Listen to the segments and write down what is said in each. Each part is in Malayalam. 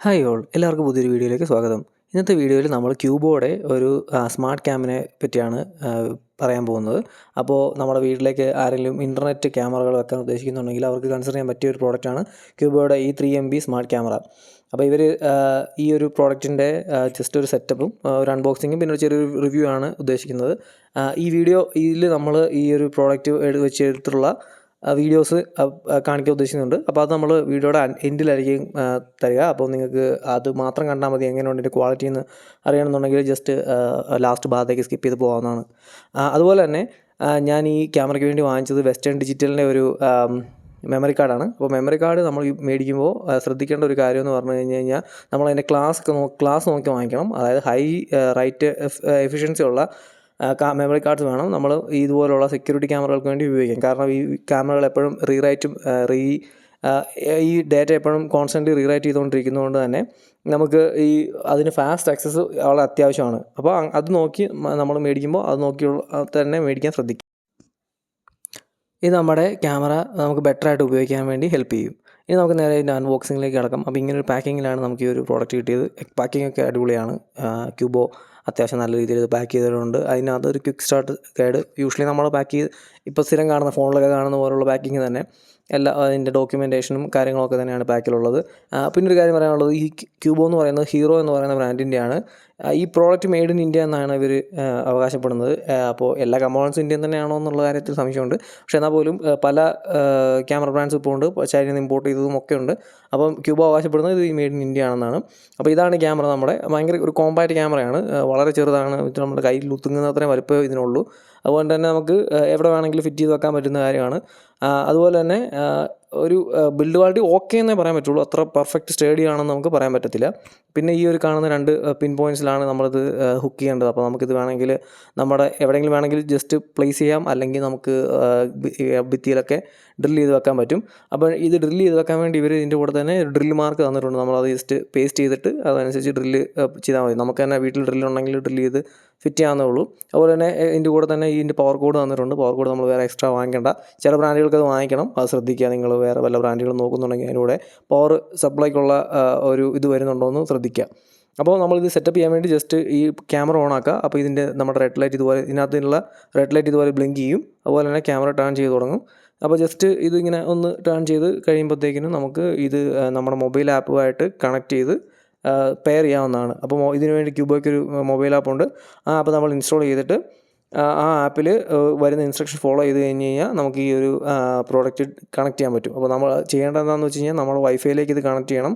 ഹായ് ഓൾ എല്ലാവർക്കും പുതിയൊരു വീഡിയോയിലേക്ക് സ്വാഗതം. ഇന്നത്തെ വീഡിയോയിൽ നമ്മൾ ക്യൂബോയുടെ ഒരു സ്മാർട്ട് ക്യാമിനെ പറ്റിയാണ് പറയാൻ പോകുന്നത്. അപ്പോൾ നമ്മുടെ വീട്ടിലേക്ക് ആരെങ്കിലും ഇന്റർനെറ്റ് ക്യാമറകൾ വെക്കാൻ ഉദ്ദേശിക്കുന്നുണ്ടെങ്കിൽ അവർക്ക് കൺസിഡർ ചെയ്യാൻ പറ്റിയ ഒരു പ്രോഡക്റ്റാണ് ക്യൂബോയുടെ ഈ three M B smart camera അപ്പോൾ ഇവർ ഈ ഒരു പ്രോഡക്റ്റിന്റെ ജസ്റ്റ് ഒരു സെറ്റപ്പും ഒരു അൺബോക്സിങ്ങും പിന്നെ ഒരു ചെറിയൊരു റിവ്യൂ ആണ് ഉദ്ദേശിക്കുന്നത്. ഈ വീഡിയോ ഇതിൽ നമ്മൾ ഈ ഒരു പ്രോഡക്റ്റ് വെച്ച് എടുത്തിട്ടുള്ള വീഡിയോസ് കാണിക്കാൻ ഉദ്ദേശിക്കുന്നുണ്ട്. അപ്പോൾ അത് നമ്മൾ വീഡിയോയുടെ എൻഡിലായിരിക്കും തരിക. അപ്പോൾ നിങ്ങൾക്ക് അത് മാത്രം കണ്ടാൽ മതി. എങ്ങനെയുണ്ട് ഇതിന്റെ ക്വാളിറ്റി എന്ന് അറിയണമെന്നുണ്ടെങ്കിൽ ജസ്റ്റ് ലാസ്റ്റ് ഭാഗത്തേക്ക് സ്കിപ്പ് ചെയ്ത് പോകാവുന്നതാണ്. അതുപോലെ തന്നെ ഞാൻ ഈ ക്യാമറയ്ക്ക് വേണ്ടി വാങ്ങിച്ചത് വെസ്റ്റേൺ ഡിജിറ്റലിന്റെ ഒരു മെമ്മറി കാർഡാണ് അപ്പോൾ മെമ്മറി കാർഡ് നമ്മൾ മേടിക്കുമ്പോൾ ശ്രദ്ധിക്കേണ്ട ഒരു കാര്യം എന്ന് പറഞ്ഞു കഴിഞ്ഞ് കഴിഞ്ഞാൽ നമ്മൾ അതിന്റെ ക്ലാസ് ക്ലാസ് നോക്കി വാങ്ങിക്കണം. അതായത് ഹൈ റൈറ്റ് എഫിഷ്യൻസി ഉള്ള മെമ്മറി കാർഡ്സ് വേണം. നമ്മൾ ഇതുപോലുള്ള സെക്യൂരിറ്റി ക്യാമറകൾക്ക് വേണ്ടി ഉപയോഗിക്കാം. കാരണം ഈ ക്യാമറകൾ എപ്പോഴും റീറൈറ്റും റീ ഈ ഡാറ്റ എപ്പോഴും കോൺസ്റ്റന്റ് റീറൈറ്റ് ചെയ്തുകൊണ്ടിരിക്കുന്നതുകൊണ്ട് തന്നെ നമുക്ക് ഈ അതിന് ഫാസ്റ്റ് ആക്സസ് വളരെ അത്യാവശ്യമാണ്. അപ്പോൾ അത് നോക്കി നമ്മൾ മേടിക്കുമ്പോൾ അത് നോക്കി തന്നെ മേടിക്കാൻ ശ്രദ്ധിക്കും. ഇത് നമ്മുടെ ക്യാമറ നമുക്ക് ബെറ്റർ ആയിട്ട് ഉപയോഗിക്കാൻ വേണ്ടി ഹെൽപ്പ് ചെയ്യും. ഇനി നമുക്ക് നേരെ ഇതിന്റെ അൺബോക്സിങ്ങിലേക്ക് കിടക്കാം. അപ്പോൾ ഇങ്ങനെ ഒരു പാക്കിങ്ങിലാണ് നമുക്ക് ഈ ഒരു പ്രോഡക്റ്റ് കിട്ടിയത്. പാക്കിംഗ് ഒക്കെ അടിപൊളിയാണ് ക്യൂബോ അത്യാവശ്യം നല്ല രീതിയിൽ ഇത് പാക്ക് ചെയ്തിട്ടുണ്ട് അതിനകത്ത് ഒരു ക്വിക്ക് സ്റ്റാർട്ട് ഗൈഡ് യൂഷ്വലി നമ്മൾ പാക്ക് ചെയ്ത് ഇപ്പോൾ സ്ഥിരം കാണുന്ന ഫോണിലൊക്കെ കാണുന്ന പോലുള്ള പാക്കിങ് തന്നെ. എല്ലാ അതിന്റെ ഡോക്യുമെന്റേഷനും കാര്യങ്ങളൊക്കെ തന്നെയാണ് പാക്കിലുള്ളത് പിന്നെ ഒരു കാര്യം പറയാനുള്ളത് ഈ ക്യൂബോ എന്ന് പറയുന്നത് ഹീറോ എന്ന് പറയുന്ന ബ്രാൻഡിന്റെയാണ് ഈ പ്രോഡക്റ്റ് മെയ്ഡ് ഇൻ ഇന്ത്യ എന്നാണ് ഇവർ അവകാശപ്പെടുന്നത്. അപ്പോൾ എല്ലാ കമ്പോണൻസും ഇന്ത്യൻ തന്നെയാണോ എന്നുള്ള കാര്യത്തിൽ സംശയമുണ്ട്. പക്ഷേ എന്നാൽ പോലും പല ക്യാമറ ബ്രാൻഡ്സ് ഇപ്പോൾ ഉണ്ട്. ചൈനയിൽ നിന്ന് ഇമ്പോർട്ട് ചെയ്തതും ഒക്കെ ഉണ്ട്. അപ്പം ക്യൂബോ അവകാശപ്പെടുന്നത് ഇത് മെയ്ഡ് ഇൻ ഇന്ത്യ ആണെന്നാണ്. അപ്പോൾ ഇതാണ് ക്യാമറ നമ്മുടെ. ഭയങ്കര ഒരു കോമ്പാക്റ്റ് ക്യാമറയാണ് വളരെ ചെറുതാണ്. നമ്മുടെ കയ്യിൽ ഒത്തുങ്ങുന്ന അത്രയും വലുപ്പം ഇതിനുള്ളൂ. അതുകൊണ്ട് തന്നെ നമുക്ക് എവിടെ വേണമെങ്കിലും ഫിറ്റ് ചെയ്ത് വെക്കാൻ പറ്റുന്ന കാര്യമാണ്. അതുപോലെ തന്നെ ഒരു ബിൽഡ് ക്വാളിറ്റി ഓക്കെ എന്നേ പറയാൻ പറ്റുള്ളൂ. അത്ര പെർഫെക്റ്റ് സ്റ്റേഡി ആണെന്ന് നമുക്ക് പറയാൻ പറ്റത്തില്ല. പിന്നെ ഈ ഒരു കാണുന്ന രണ്ട് പിൻ പോയിന്റ്സിലാണ് നമ്മളിത് ഹുക്ക് ചെയ്യേണ്ടത്. അപ്പോൾ നമുക്കിത് വേണമെങ്കിൽ നമ്മുടെ എവിടെയെങ്കിലും വേണമെങ്കിൽ ജസ്റ്റ് പ്ലേസ് ചെയ്യാം. അല്ലെങ്കിൽ നമുക്ക് ഭിത്തിയിലൊക്കെ ഡ്രിൽ ചെയ്ത് വെക്കാൻ പറ്റും. അപ്പോൾ ഇത് ഡ്രിൽ ചെയ്ത് വെക്കാൻ വേണ്ടി ഇവർ ഇതിന്റെ കൂടെ തന്നെ ഡ്രിൽ മാർക്ക് തന്നിട്ടുണ്ട്. നമ്മളത് ജസ്റ്റ് പേസ്റ്റ് ചെയ്തിട്ട് അതനുസരിച്ച് ഡ്രില്ല് ചെയ്താൽ മതി. നമുക്ക് തന്നെ വീട്ടിൽ ഡ്രിൽ ഉണ്ടെങ്കിൽ ഡ്രിൽ ചെയ്ത് ഫിറ്റ് ചെയ്യാവുന്നേ ഉള്ളൂ. അതുപോലെ തന്നെ ഇതിന്റെ കൂടെ തന്നെ ഇതിന്റെ പവർ കോഡ് തന്നിട്ടുണ്ട്. പവർ കോഡ് നമ്മൾ വേറെ എക്സ്ട്രാ വാങ്ങിക്കേണ്ട. ചില ബ്രാൻഡുകൾക്ക് അത് വാങ്ങിക്കണം. അത് ശ്രദ്ധിക്കുക. നിങ്ങൾ വേറെ വല്ല ബ്രാൻഡുകൾ നോക്കുന്നുണ്ടെങ്കിൽ അതിലൂടെ പവർ സപ്ലൈക്കുള്ള ഒരു ഇത് വരുന്നുണ്ടോ എന്ന് ശ്രദ്ധിക്കുക. അപ്പോൾ നമ്മളിത് സെറ്റപ്പ് ചെയ്യാൻ വേണ്ടി ജസ്റ്റ് ഈ ക്യാമറ ഓൺ ആക്കുക. അപ്പോൾ ഇതിന്റെ നമ്മുടെ റെഡ് ലൈറ്റ് ഇതുപോലെ ഇതിനകത്തുള്ള റെഡ് ലൈറ്റ് ഇതുപോലെ ബ്ലിങ്ക് ചെയ്യും. അതുപോലെ തന്നെ ക്യാമറ ടേൺ ചെയ്ത് തുടങ്ങും. അപ്പോൾ ജസ്റ്റ് ഇതിങ്ങനെ ഒന്ന് ടേൺ ചെയ്ത് കഴിയുമ്പോഴത്തേക്കിനും നമുക്ക് ഇത് നമ്മുടെ മൊബൈൽ ആപ്പുമായിട്ട് കണക്ട് ചെയ്ത് പെയർ ചെയ്യാവുന്നതാണ്. അപ്പോൾ ഇതിനുവേണ്ടി ഇതിനു വേണ്ടി ക്യൂബോയ്ക്ക് ഒരു മൊബൈൽ ആപ്പ് ഉണ്ട്. ആ ആപ്പ് നമ്മൾ ഇൻസ്റ്റാൾ ചെയ്തിട്ട് ആ ആപ്പിൽ വരുന്ന ഇൻസ്ട്രക്ഷൻ ഫോളോ ചെയ്ത് കഴിഞ്ഞ് കഴിഞ്ഞാൽ നമുക്ക് ഈ ഒരു പ്രോഡക്റ്റ് കണക്ട് ചെയ്യാൻ പറ്റും. അപ്പോൾ നമ്മൾ ചെയ്യേണ്ടത് എന്താണെന്ന് വെച്ച് കഴിഞ്ഞാൽ നമ്മൾ വൈഫൈയിലേക്ക് ഇത് കണക്ട് ചെയ്യണം.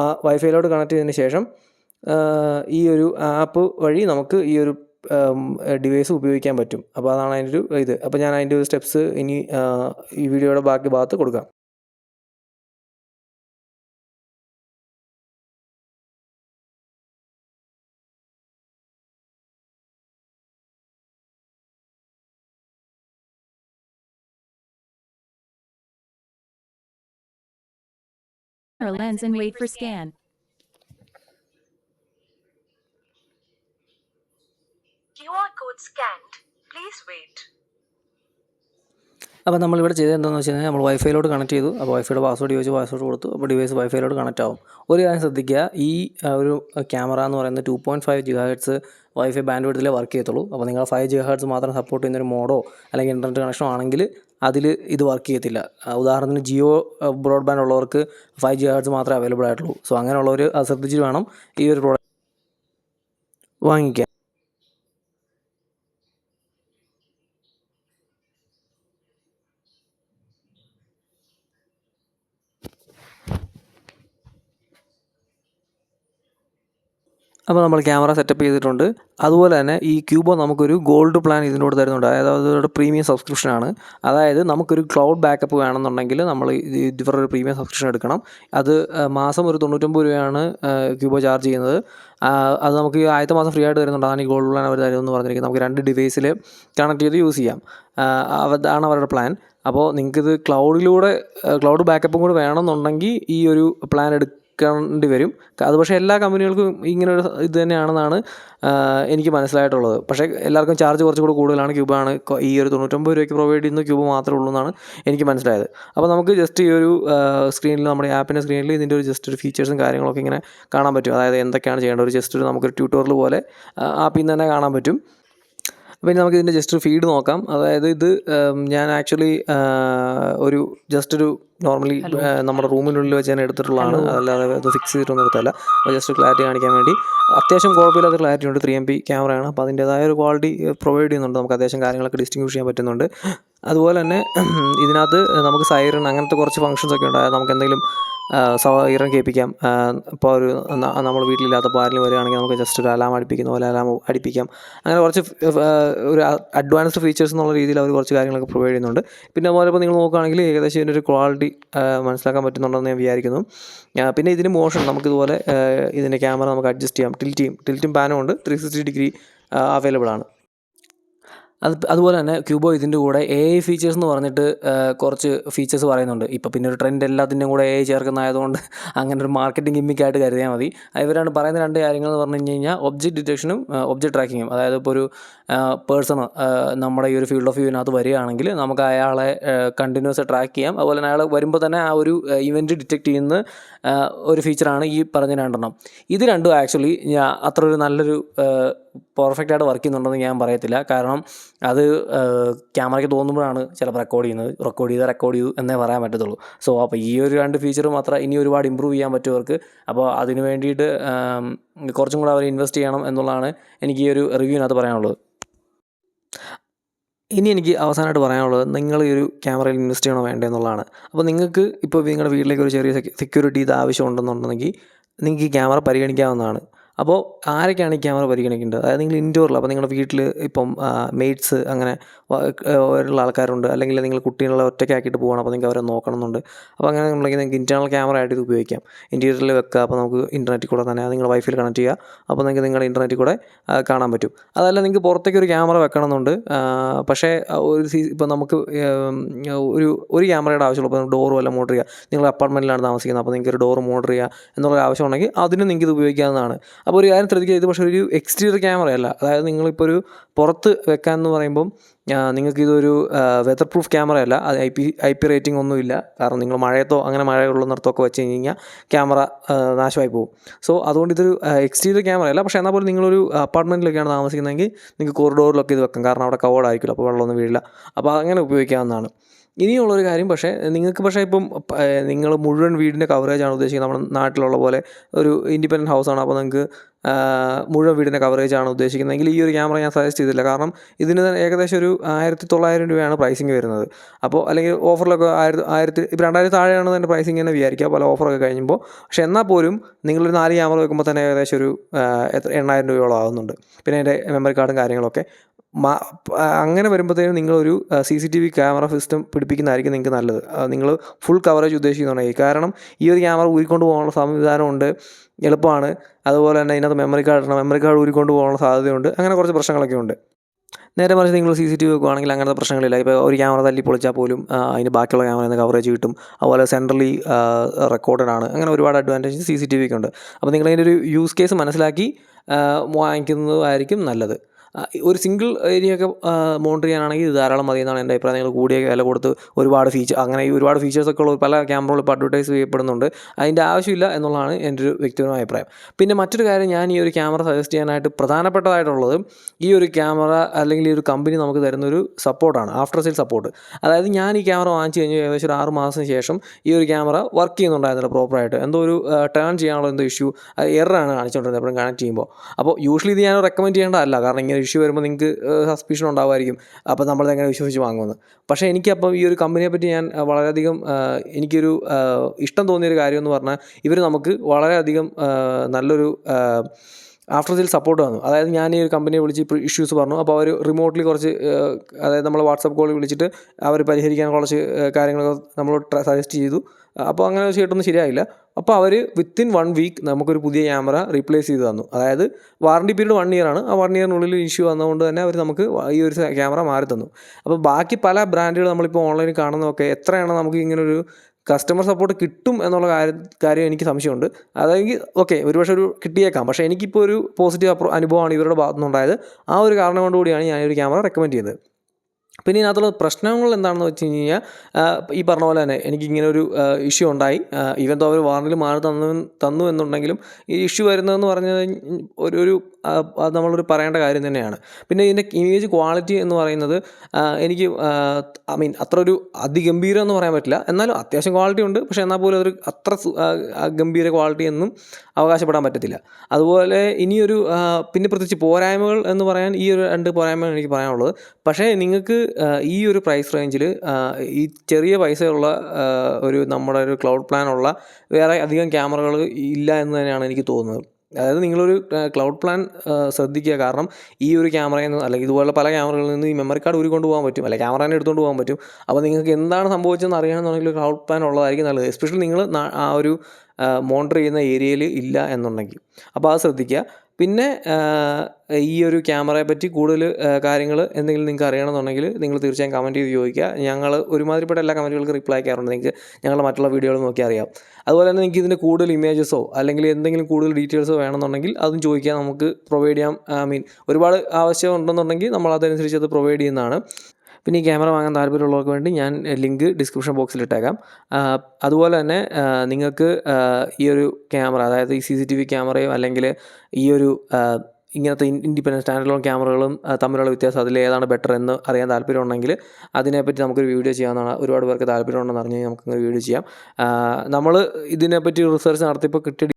ആ വൈഫൈയിലോട്ട് കണക്ട് ചെയ്തതിന് ശേഷം ഈ ഒരു ആപ്പ് വഴി നമുക്ക് ഈ ഒരു ഡിവൈസ് ഉപയോഗിക്കാൻ പറ്റും. അപ്പോൾ അതാണ് അതിന്റെ ഒരു ഇത്. അപ്പോൾ ഞാൻ അതിന്റെ ഒരു സ്റ്റെപ്സ് ഇനി ഈ വീഡിയോയുടെ ബാക്കി ഭാഗത്ത് കൊടുക്കാം. Or lens and wait for scan. QR code scanned. Please wait. അപ്പോൾ നമ്മളിവിടെ ചെയ്തത് എന്താണെന്ന് വെച്ച് കഴിഞ്ഞാൽ നമ്മൾ വൈഫൈയിലോട്ട് കണക്ട് ചെയ്തു അപ്പോൾ വൈഫൈയുടെ പാസ്വേഡ് ചോദിച്ച് പാസ്വേഡ് കൊടുത്തു അപ്പോൾ ഡിവൈസ് വൈഫൈയിലോട്ട് കണക്ട് ആവും ഒരു കാര്യം ശ്രദ്ധിക്കുക ഈ ഒരു ക്യാമറ എന്ന് പറയുന്നത് two point five gigahertz wifi band വിഡ്ത്തിലേ work ചെയ്യത്തുള്ളൂ അപ്പോൾ നിങ്ങൾ ഫൈവ് ജിഗാ ഹെഡ്സ് മാത്രം സപ്പോർട്ട് ചെയ്യുന്ന ഒരു മോഡോ അല്ലെങ്കിൽ ഇന്റർനെറ്റ് കണക്ഷനോ ആണെങ്കിൽ അതിൽ ഇത് വർക്ക് ചെയ്യത്തില്ല. ഉദാഹരണത്തിന് ജിയോ ബ്രോഡ്ബാൻഡ് ഉള്ളവർക്ക് ഫൈവ് ജി ഹെഡ്സ് മാത്രമേ അവൈലബിൾ ആയിട്ടുള്ളൂ. സോ അങ്ങനെയുള്ളവർ അത് ശ്രദ്ധിച്ചിട്ട് വേണം ഈ ഒരു പ്രോഡക്റ്റ് വാങ്ങിക്കാൻ. അപ്പോൾ നമ്മൾ ക്യാമറ സെറ്റപ്പ് ചെയ്തിട്ടുണ്ട്. അതുപോലെ തന്നെ ഈ ക്യൂബോ നമുക്കൊരു ഗോൾഡ് പ്ലാൻ ഇതിനോട് തരുന്നുണ്ട്. അതായത് അതൊരു പ്രീമിയം സബ്സ്ക്രിപ്ഷനാണ് അതായത് നമുക്കൊരു ക്ലൗഡ് ബാക്കപ്പ് വേണമെന്നുണ്ടെങ്കിൽ നമ്മൾ ഇവരുടെ ഒരു പ്രീമിയം സബ്സ്ക്രിപ്ഷൻ എടുക്കണം. അത് മാസം ഒരു തൊണ്ണൂറ്റൊമ്പത് രൂപയാണ് ക്യൂബോ ചാർജ് ചെയ്യുന്നത്. അത് നമുക്ക് ആദ്യത്തെ മാസം ഫ്രീ ആയിട്ട് തരുന്നുണ്ട്. അതാണ് ഈ ഗോൾഡ് പ്ലാൻ അവർ തരുമെന്ന് പറഞ്ഞിരിക്കുന്നത്. നമുക്ക് രണ്ട് ഡിവൈസിൽ കണക്ട് ചെയ്ത് യൂസ് ചെയ്യാം. അതാണ് അവരുടെ പ്ലാൻ അപ്പോൾ നിങ്ങൾക്കിത് ക്ലൗഡിലൂടെ ക്ലൗഡ് ബാക്കപ്പും കൂടെ വേണമെന്നുണ്ടെങ്കിൽ ഈ ഒരു പ്ലാൻ എടു എടുക്കേണ്ടി വരും. അത് പക്ഷേ എല്ലാ കമ്പനികൾക്കും ഇങ്ങനെ ഒരു ഇത് തന്നെയാണെന്നാണ് എനിക്ക് മനസ്സിലായിട്ടുള്ളത്. പക്ഷേ എല്ലാവർക്കും ചാർജ് കുറച്ചുകൂടി കൂടുതലാണ് ക്യൂബാണ്. ഈ ഒരു തൊണ്ണൂറ്റൊമ്പത് രൂപയ്ക്ക് പ്രൊവൈഡ് ചെയ്യുന്ന ക്യൂബ് മാത്രമേ ഉള്ളൂ എന്നാണ് എനിക്ക് മനസ്സിലായത്. അപ്പോൾ നമുക്ക് ജസ്റ്റ് ഈ ഒരു സ്ക്രീനിൽ നമ്മുടെ ആപ്പിന്റെ സ്ക്രീനിൽ ഇതിന്റെ ഒരു ജസ്റ്റ് ഒരു ഫീച്ചേഴ്സും കാര്യങ്ങളൊക്കെ ഇങ്ങനെ കാണാൻ പറ്റും. അതായത് എന്തൊക്കെയാണ് ചെയ്യേണ്ടത്? ഒരു ജസ്റ്റ് ഒരു നമുക്കൊരു ട്യൂട്ടോറിയൽ പോലെ ആപ്പിൽ നിന്ന് തന്നെ കാണാൻ പറ്റും. പിന്നെ നമുക്ക് ഇതിന്റെ ജസ്റ്റ് ഒരു ഫീഡ് നോക്കാം. അതായത് ഇത് ഞാൻ ആക്ച്വലി ഒരു ജസ്റ്റ് ഒരു നോർമലി നമ്മുടെ റൂമിനുള്ളിൽ വെച്ച് ഞാൻ എടുത്തിട്ടുള്ളതാണ്. അതല്ലാതെ അത് ഫിക്സ് ചെയ്തിട്ടൊന്നും എടുത്തല്ല അപ്പോൾ ജസ്റ്റ് ക്ലാരിറ്റി കാണിക്കാൻ വേണ്ടി. അത്യാവശ്യം കുഴപ്പമില്ലാത്ത ക്ലാരിറ്റി ഉണ്ട്. ത്രീ എം പി ക്യാമറയാണ് അപ്പോൾ അതിന്റേതായ ഒരു ക്വാളിറ്റി പ്രൊവൈഡ് ചെയ്യുന്നുണ്ട്. നമുക്ക് അത്യാവശ്യം കാര്യങ്ങളൊക്കെ ഡിസ്റ്റിങ്ഷ് ചെയ്യാൻ പറ്റുന്നുണ്ട്. അതുപോലെ തന്നെ ഇതിനകത്ത് നമുക്ക് സൈറൺ അങ്ങനത്തെ കുറച്ച് ഫങ്ഷൻസ് ഒക്കെ ഉണ്ട് നമുക്ക് എന്തെങ്കിലും സൈറൺ കേൾപ്പിക്കാം. ഇപ്പോൾ ഒരു നമ്മൾ വീട്ടിലില്ലാത്തപ്പോൾ ആരെങ്കിലും വരികയാണെങ്കിൽ നമുക്ക് ജസ്റ്റ് ഒരു അലാം അടിപ്പിക്കുന്ന പോലെ അലാം അടിപ്പിക്കാം. അങ്ങനെ കുറച്ച് ഒരു അഡ്വാൻസ്ഡ് ഫീച്ചേഴ്സ് എന്നുള്ള രീതിയിൽ അവർ കുറച്ച് കാര്യങ്ങളൊക്കെ പ്രൊവൈഡ് ചെയ്യുന്നുണ്ട്. പിന്നെ അതുപോലെ ഇപ്പോൾ നിങ്ങൾ നോക്കുകയാണെങ്കിൽ ഏകദേശം ഇതിന്റെ ഒരു ക്വാളിറ്റി മനസ്സിലാക്കാൻ പറ്റുന്നുണ്ടെന്ന് ഞാൻ വിചാരിക്കുന്നു. പിന്നെ ഇതിന് മോഷൻ നമുക്കിതുപോലെ ഇതിന്റെ ക്യാമറ നമുക്ക് അഡ്ജസ്റ്റ് ചെയ്യാം. ടിൽറ്റിയും ടിൽറ്റും പാനും ഉണ്ട്. ത്രീ സിക്സ്റ്റി ഡിഗ്രി അവൈലബിൾ ആണ്. അത് അതുപോലെ തന്നെ ക്യൂബോ ഇതിന്റെ കൂടെ എ ഐ ഫീച്ചേഴ്സ് എന്ന് പറഞ്ഞിട്ട് കുറച്ച് ഫീച്ചേഴ്സ് പറയുന്നുണ്ട്. ഇപ്പോൾ പിന്നെ ഒരു ട്രെൻഡ് എല്ലാത്തിന്റെയും കൂടെ എ ഐ ചേർക്കുന്നതായതുകൊണ്ട് അങ്ങനെ ഒരു മാർക്കറ്റിംഗ് ഗിമ്മിക്കായിട്ട് കരുതിയാൽ മതി. ഇവരാണ് പറയുന്ന രണ്ട് കാര്യങ്ങൾ എന്ന് പറഞ്ഞു കഴിഞ്ഞ് കഴിഞ്ഞാൽ ഒബ്ജക്റ്റ് ഡിറ്റക്ഷനും ഒബ്ജക്റ്റ് ട്രാക്കിങ്ങും അതായത് ഇപ്പോൾ ഒരു പേഴ്സൺ നമ്മുടെ ഈ ഒരു ഫീൽഡ് ഓഫ് വ്യൂവിനകത്ത് വരികയാണെങ്കിൽ നമുക്ക് അയാളെ കണ്ടിന്യൂസ് ട്രാക്ക് ചെയ്യാം. അതുപോലെ തന്നെ അയാൾ വരുമ്പോൾ തന്നെ ആ ഒരു ഇവന്റ് ഡിറ്റക്ട് ചെയ്യുന്ന ഒരു ഫീച്ചറാണ് ഈ പറഞ്ഞ രണ്ടെണ്ണം. ഇത് രണ്ടും ആക്ച്വലി ഞാൻ അത്ര ഒരു നല്ലൊരു പെർഫെക്റ്റ് ആയിട്ട് വർക്ക് ചെയ്യുന്നുണ്ടെന്ന് ഞാൻ പറയത്തില്ല. കാരണം അത് ക്യാമറയ്ക്ക് തോന്നുമ്പോഴാണ് ചിലപ്പോൾ റെക്കോർഡ് ചെയ്യുന്നത്. റെക്കോർഡ് ചെയ്ത് റെക്കോർഡ് ചെയ്തു എന്നേ പറയാൻ പറ്റത്തുള്ളൂ. സോ അപ്പോൾ ഈ ഒരു രണ്ട് ഫീച്ചർ മാത്രം ഇനി ഒരുപാട് ഇമ്പ്രൂവ് ചെയ്യാൻ പറ്റുമവർക്ക് അപ്പോൾ അതിന് വേണ്ടിയിട്ട് കുറച്ചും കൂടെ അവർ ഇൻവെസ്റ്റ് ചെയ്യണം എന്നുള്ളതാണ് എനിക്ക് ഈ ഒരു റിവ്യൂവിനകത്ത് പറയാനുള്ളത്. ഇനി എനിക്ക് അവസാനമായിട്ട് പറയാനുള്ളത് നിങ്ങൾ ഈ ഒരു ക്യാമറയിൽ ഇൻവെസ്റ്റ് ചെയ്യണോ വേണ്ടേ എന്നുള്ളതാണ് അപ്പോൾ നിങ്ങൾക്ക് ഇപ്പോൾ നിങ്ങളുടെ വീട്ടിലേക്ക് ഒരു ചെറിയ സെക്യൂരിറ്റി ഇത് ആവശ്യമുണ്ടെന്നുണ്ടെങ്കിൽ നിങ്ങൾക്ക് ഈ ക്യാമറ പരിഗണിക്കാവുന്നതാണ്. അപ്പോൾ ആരൊക്കെയാണ് ഈ ക്യാമറ പരിഗണിക്കേണ്ടത്? അതായത് നിങ്ങൾ ഇൻഡോറിൽ അപ്പോൾ നിങ്ങളുടെ വീട്ടിൽ ഇപ്പം മെയ്റ്റ്സ് അങ്ങനെ ഉള്ള ആൾക്കാരുണ്ട് അല്ലെങ്കിൽ നിങ്ങൾ കുട്ടികളെ ഒറ്റയ്ക്കാക്കിയിട്ട് പോകണം അപ്പോൾ നിങ്ങൾക്ക് അവരെ നോക്കണം എന്നുണ്ട് അപ്പോൾ അങ്ങനെ ഉണ്ടെങ്കിൽ നിങ്ങൾക്ക് ഇന്റേർണൽ ക്യാമറ ആയിട്ട് ഇത് ഉപയോഗിക്കാം. ഇന്റീരിയറിൽ വെക്കുക അപ്പോൾ നമുക്ക് ഇന്റർനെറ്റിൽ കൂടെ തന്നെ നിങ്ങൾ വൈഫിൽ കണക്ട് ചെയ്യുക അപ്പോൾ നിങ്ങൾക്ക് നിങ്ങളുടെ ഇന്റർനെറ്റിൽ കൂടെ കാണാൻ പറ്റും. അതല്ല നിങ്ങൾക്ക് പുറത്തേക്ക് ഒരു ക്യാമറ വെക്കണമെന്നുണ്ട് പക്ഷേ ഒരു സീ ഇപ്പോൾ നമുക്ക് ഒരു ഒരു ക്യാമറയുടെ ആവശ്യമുള്ളൂ. ഇപ്പോൾ ഡോറ് വല്ല മോട്ടർ ചെയ്യുക. നിങ്ങൾ അപ്പാർട്ട്മെന്റിലാണ് താമസിക്കുന്നത് അപ്പോൾ നിങ്ങൾക്ക് ഒരു ഡോറ് മോട്ടർ ചെയ്യുക എന്നുള്ള ആവശ്യം ആവശ്യമുണ്ടെങ്കിൽ അതിനും നിങ്ങൾക്ക് ഇത് ഉപയോഗിക്കാവുന്നതാണ്. അപ്പോൾ ഒരു കാര്യം ശ്രദ്ധിക്കുക ഇത് പക്ഷേ ഒരു എക്സ്റ്റീരിയർ ക്യാമറയല്ല അതായത് നിങ്ങളിപ്പോൾ ഒരു പുറത്ത് വെക്കാൻ എന്ന് പറയുമ്പം നിങ്ങൾക്ക് ഇതൊരു വെതർ പ്രൂഫ് ക്യാമറ അല്ല. അത് I P I P rating ഒന്നുമില്ല കാരണം നിങ്ങൾ മഴയത്തോ അങ്ങനെ മഴയുള്ള നിർത്തൊക്കെ വെച്ച് കഴിഞ്ഞ് കഴിഞ്ഞാൽ ക്യാമറ നാശമായി പോകും. സോ അതുകൊണ്ട് ഇതൊരു എക്സ്റ്റീരിയർ ക്യാമറയല്ല പക്ഷേ എന്നാൽ പോലും നിങ്ങളൊരു അപ്പാർട്ട്മെന്റിലൊക്കെയാണ് താമസിക്കുന്നതെങ്കിൽ നിങ്ങൾക്ക് കോറിഡോറിലൊക്കെ ഇത് വെക്കാം. കാരണം അവിടെ കവേർഡ് ആയിരിക്കില്ല. അപ്പോൾ വെള്ളമൊന്നും വീഴില്ല. അപ്പോൾ അങ്ങനെ ഉപയോഗിക്കാവുന്നതാണ്. ഇനിയുള്ളൊരു കാര്യം പക്ഷേ നിങ്ങൾക്ക് പക്ഷേ ഇപ്പം നിങ്ങൾ മുഴുവൻ വീടിന്റെ കവറേജാണ് ഉദ്ദേശിക്കുന്നത്. നമ്മുടെ നാട്ടിലുള്ള പോലെ ഒരു ഇൻഡിപെൻഡന്റ് ഹൗസാണ് അപ്പോൾ നിങ്ങൾക്ക് മുഴുവൻ വീടിന്റെ കവറേജാണ് ഉദ്ദേശിക്കുന്നതെങ്കിൽ ഈ ഒരു ക്യാമറ ഞാൻ സജസ്റ്റ് ചെയ്തില്ല. കാരണം ഇതിന് ഏകദേശം ഒരു ആയിരത്തി തൊള്ളായിരം രൂപയാണ് പ്രൈസിങ് വരുന്നത്. അപ്പോൾ അല്ലെങ്കിൽ ഓഫറിലൊക്കെ ആയിരത്തി ആയിരത്തി ഇപ്പോൾ രണ്ടായിരത്തി താഴെയാണ് തന്നെ പ്രൈസിങ് തന്നെ വിചാരിക്കുക. പല ഓഫറൊക്കെ കഴിയുമ്പോൾ പക്ഷേ എന്നാൽ പോലും നിങ്ങളൊരു നാല് ക്യാമറ വെക്കുമ്പോൾ തന്നെ ഏകദേശം ഒരു എണ്ണായിരം രൂപയോളം ആകുന്നുണ്ട് പിന്നെ അതിന്റെ മെമ്മറി കാർഡും കാര്യങ്ങളൊക്കെ. അങ്ങനെ വരുമ്പോഴത്തേനും നിങ്ങളൊരു C C T V camera system പിടിപ്പിക്കുന്നതായിരിക്കും നിങ്ങൾക്ക് നല്ലത്. നിങ്ങൾ ഫുൾ കവറേജ് ഉദ്ദേശിക്കുന്നുണ്ടെങ്കിൽ കാരണം ഈ ഒരു ക്യാമറ ഊരിക്കൊണ്ട് പോകാനുള്ള സംവിധാനമുണ്ട് എളുപ്പമാണ്. അതുപോലെ തന്നെ ഇതിനകത്ത് മെമ്മറി കാർഡ് ഇടണം മെമ്മറി കാർഡ് ഊരിക്കൊണ്ട് പോകാനുള്ള സാധ്യതയുണ്ട്. അങ്ങനെ കുറച്ച് പ്രശ്നങ്ങളൊക്കെ ഉണ്ട്. നേരെ മറിച്ച് നിങ്ങൾ സി സി ടി വി വെക്കുകയാണെങ്കിൽ അങ്ങനത്തെ പ്രശ്നങ്ങളില്ല. ഇപ്പോൾ ഒരു ക്യാമറ തല്ലി പൊളിച്ചാൽ പോലും അതിന് ബാക്കിയുള്ള ക്യാമറയിൽ നിന്ന് കവറേജ് കിട്ടും. അതുപോലെ സെൻട്രലി റെക്കോർഡഡ് ആണ്. അങ്ങനെ ഒരുപാട് അഡ്വാന്റേജ് സി സി ടി വിക്ക് ഉണ്ട്. അപ്പോൾ നിങ്ങളതിന്റെ ഒരു യൂസ് കേസ് മനസ്സിലാക്കി വാങ്ങിക്കുന്നതായിരിക്കും നല്ലത്. ഒരു സിംഗിൾ ഏരിയ ഒക്കെ മോണിറ്റർ ചെയ്യാനാണെങ്കിൽ ഇത് ധാരാളം മതി എന്നാണ് എന്റെ അഭിപ്രായം. നിങ്ങൾ കൂടിയ വില കൊടുത്ത് ഒരുപാട് ഫീച്ചർ അങ്ങനെ ഒരുപാട് ഫീച്ചേഴ്സ് ഒക്കെ ഉള്ള പല ക്യാമറകളും ഇപ്പോൾ അഡ്വർടൈസ് ചെയ്യപ്പെടുന്നുണ്ട്. അതിന്റെ ആവശ്യമില്ല എന്നുള്ളതാണ് എന്റെ ഒരു വ്യക്തിപരമായ അഭിപ്രായം. പിന്നെ മറ്റൊരു കാര്യം ഞാൻ ഈ ഒരു ക്യാമറ സജസ്റ്റ് ചെയ്യാനായിട്ട് പ്രധാനപ്പെട്ടതായിട്ടുള്ളത് ഈ ഒരു ക്യാമറ അല്ലെങ്കിൽ ഈ ഒരു കമ്പനി നമുക്ക് തരുന്നൊരു സപ്പോർട്ടാണ് ആഫ്റ്റർ സെയിൽ സപ്പോർട്ട് അതായത് ഞാൻ ഈ ക്യാമറ വാങ്ങിച്ചു കഴിഞ്ഞ് ഏകദേശം ഒരു ആറ് മാസത്തിന് ശേഷം ഈ ഒരു ക്യാമറ വർക്ക് ചെയ്യുന്നുണ്ടായിരുന്നില്ല പ്രോപ്പറായിട്ട് എന്തോ ഒരു ടേൺ ചെയ്യാനുള്ള എന്തോ ഇഷ്യൂ എററാണ് കാണിച്ചുകൊണ്ടിരുന്നത് എപ്പോഴും കണക്ട് ചെയ്യുമ്പോൾ. അപ്പോൾ യൂഷ്വലി ഇത് ഞാൻ റെക്കമെൻഡ് ചെയ്യേണ്ടതല്ല. കാരണം ഇങ്ങനെ ഇഷ്യൂ വരുമ്പോൾ നിങ്ങൾക്ക് സസ്പീഷൻ ഉണ്ടാവുമായിരിക്കും. അപ്പോൾ നമ്മൾ എങ്ങനെ വിശ്വസിച്ച് വാങ്ങുമെന്ന്. പക്ഷേ എനിക്കപ്പം ഈ ഒരു കമ്പനിയെ പറ്റി ഞാൻ വളരെയധികം എനിക്കൊരു ഇഷ്ടം തോന്നിയൊരു കാര്യം എന്ന് പറഞ്ഞാൽ ഇവർ നമുക്ക് വളരെയധികം നല്ലൊരു ആഫ്റ്റർ സെയിൽ സപ്പോർട്ട് വന്നു. അതായത് ഞാൻ ഈ ഒരു കമ്പനിയെ വിളിച്ച് ഇഷ്യൂസ് പറഞ്ഞു. അപ്പോൾ അവർ റിമോട്ട്ലി കുറച്ച് അതായത് നമ്മൾ വാട്സപ്പ് കോളിൽ വിളിച്ചിട്ട് അവർ പരിഹരിക്കാൻ കുറച്ച് കാര്യങ്ങളൊക്കെ നമ്മൾ സജസ്റ്റ് ചെയ്തു. അപ്പോൾ അങ്ങനെ ചെയ്തിട്ടൊന്നും ശരിയായില്ല. അപ്പോൾ അവർ വിത്തിൻ വൺ വീക്ക് നമുക്കൊരു പുതിയ ക്യാമറ റീപ്ലേസ് ചെയ്ത് തന്നു. അതായത് വാറണ്ടി പീരീഡ് വൺ ഇയർ ആണ്. ആ വൺ ഇയറിനുള്ളിൽ ഇഷ്യൂ വന്നതുകൊണ്ട് തന്നെ അവർ നമുക്ക് ഈ ഒരു ക്യാമറ മാറി തന്നു. അപ്പോൾ ബാക്കി പല ബ്രാൻഡുകൾ നമ്മളിപ്പോൾ ഓൺലൈനിൽ കാണുന്നതൊക്കെ എത്രയാണ് നമുക്ക് ഇങ്ങനൊരു കസ്റ്റമർ സപ്പോർട്ട് കിട്ടും എന്നുള്ള കാര്യം കാര്യം എനിക്ക് സംശയമുണ്ട്. അതായത് ഓക്കെ ഒരുപക്ഷെ ഒരു കിട്ടിയേക്കാം. പക്ഷേ എനിക്കിപ്പോൾ ഒരു പോസിറ്റീവ് അനുഭവമാണ് ഇവരുടെ ഭാഗത്തുനിന്നുണ്ടായത്. ആ ഒരു കാരണം കൊണ്ടുകൂടിയാണ് ഞാൻ ഒരു ക്യാമറ റെക്കമെൻഡ് ചെയ്തത് പിന്നെ ഇതിനകത്തുള്ള പ്രശ്നങ്ങൾ എന്താണെന്ന് വെച്ച് കഴിഞ്ഞ് കഴിഞ്ഞാൽ ഈ പറഞ്ഞ പോലെ തന്നെ എനിക്ക് ഇങ്ങനെ ഒരു ഇഷ്യൂ ഉണ്ടായി. ഈവൻ തോ അവർ വാറണ്ടിൽ മാറി തന്നു തന്നു എന്നുണ്ടെങ്കിലും ഈ ഇഷ്യൂ വരുന്നതെന്ന് പറഞ്ഞത് ഒരു ഒരു അത് നമ്മളൊരു പറയേണ്ട കാര്യം തന്നെയാണ്. പിന്നെ ഇതിന്റെ ഇമേജ് ക്വാളിറ്റി എന്ന് പറയുന്നത് എനിക്ക് ഐ മീൻ അത്ര ഒരു അതിഗംഭീരം എന്ന് പറയാൻ പറ്റില്ല. എന്നാലും അത്യാവശ്യം ക്വാളിറ്റി ഉണ്ട്. പക്ഷേ എന്നാൽ പോലും അതൊരു അത്ര ഗംഭീര ക്വാളിറ്റി എന്നും അവകാശപ്പെടാൻ പറ്റത്തില്ല. അതുപോലെ ഇനിയൊരു പിന്നെ പ്രത്യേകിച്ച് പോരായ്മകൾ എന്ന് പറയാൻ ഈ ഒരു രണ്ട് പോരായ്മകൾ എനിക്ക് പറയാനുള്ളത്. പക്ഷേ നിങ്ങൾക്ക് ഈ ഒരു പ്രൈസ് റേഞ്ചിൽ ഈ ചെറിയ പൈസയുള്ള ഒരു നമ്മുടെ ഒരു ക്ലൗഡ് ഉള്ള വേറെ അധികം ക്യാമറകൾ ഇല്ല എന്ന് തന്നെയാണ് എനിക്ക് തോന്നുന്നത്. അതായത് നിങ്ങളൊരു ക്ലൗഡ് പ്ലാൻ ശ്രദ്ധിക്കുക. കാരണം ഈ ഒരു ക്യാമറയിൽ നിന്ന് അല്ലെങ്കിൽ ഇതുപോലുള്ള പല ക്യാമറകളിൽ നിന്ന് ഈ മെമ്മറി കാർഡ് ഊരിക്കൊണ്ട് പോകാൻ പറ്റും. അല്ലെങ്കിൽ ക്യാമറ തന്നെ എടുത്തുകൊണ്ട് പോകാൻ പറ്റും. അപ്പോൾ നിങ്ങൾക്ക് എന്താണ് സംഭവിച്ചതെന്ന് അറിയണമെന്നുണ്ടെങ്കിൽ ക്ലൗഡ് പ്ലാൻ ഉള്ളതായിരിക്കും നല്ലത്. എസ്പെഷ്യലി നിങ്ങൾ ആ ഒരു മോണിറ്റർ ചെയ്യുന്ന ഏരിയയിൽ ഇല്ല എന്നുണ്ടെങ്കിൽ. അപ്പോൾ അത് ശ്രദ്ധിക്കുക. പിന്നെ ഈ ഒരു ക്യാമറയെ പറ്റി കൂടുതൽ കാര്യങ്ങൾ എന്തെങ്കിലും നിങ്ങൾക്ക് അറിയണമെന്നുണ്ടെങ്കിൽ നിങ്ങൾ തീർച്ചയായും കമന്റ് ചെയ്ത് ചോദിക്കുക. ഞങ്ങൾ ഒരുമാതിരിപ്പെട്ട എല്ലാ കമന്റുകൾക്കും റിപ്ലൈ അയക്കാറുണ്ട്. നിങ്ങൾക്ക് ഞങ്ങളുടെ മറ്റുള്ള വീഡിയോകൾ നോക്കി അറിയാം. അതുപോലെ തന്നെ നിങ്ങൾക്ക് ഇതിന്റെ കൂടുതൽ ഇമേജസോ അല്ലെങ്കിൽ എന്തെങ്കിലും കൂടുതൽ ഡീറ്റെയിൽസോ വേണമെന്നുണ്ടെങ്കിൽ അതും ചോദിക്കുക നമുക്ക് പ്രൊവൈഡ് ചെയ്യാം. ഐ മീൻ ഒരുപാട് ആവശ്യം ഉണ്ടെന്നുണ്ടെങ്കിൽ നമ്മൾ അതനുസരിച്ച് അത് പ്രൊവൈഡ് ചെയ്യുന്നതാണ്. പിന്നെ ഈ ക്യാമറ വാങ്ങാൻ താല്പര്യമുള്ളവർക്ക് വേണ്ടി ഞാൻ ലിങ്ക് ഡിസ്ക്രിപ്ഷൻ ബോക്സിൽ ഇട്ടേക്കാം. അതുപോലെ തന്നെ നിങ്ങൾക്ക് ഈ ഒരു ക്യാമറ അതായത് ഈ സി സി ടി വി ക്യാമറയോ അല്ലെങ്കിൽ ഈ ഒരു ഇങ്ങനത്തെ ഇൻഡിപെൻഡന്റ് സ്റ്റാൻഡ് ലോൺ ക്യാമറകളും തമ്മിലുള്ള വ്യത്യാസം അതിൽ ഏതാണ് ബെറ്റർ എന്ന് അറിയാൻ താല്പര്യമുണ്ടെങ്കിൽ അതിനെപ്പറ്റി നമുക്കൊരു വീഡിയോ ചെയ്യാമെന്നാണ് ഒരുപാട് പേർക്ക് താല്പര്യമുണ്ടെന്ന് അറിഞ്ഞ് നമുക്ക് വീഡിയോ ചെയ്യാം. നമ്മൾ ഇതിനെപ്പറ്റി റിസർച്ച് നടത്തിയപ്പോൾ കിട്ടിയ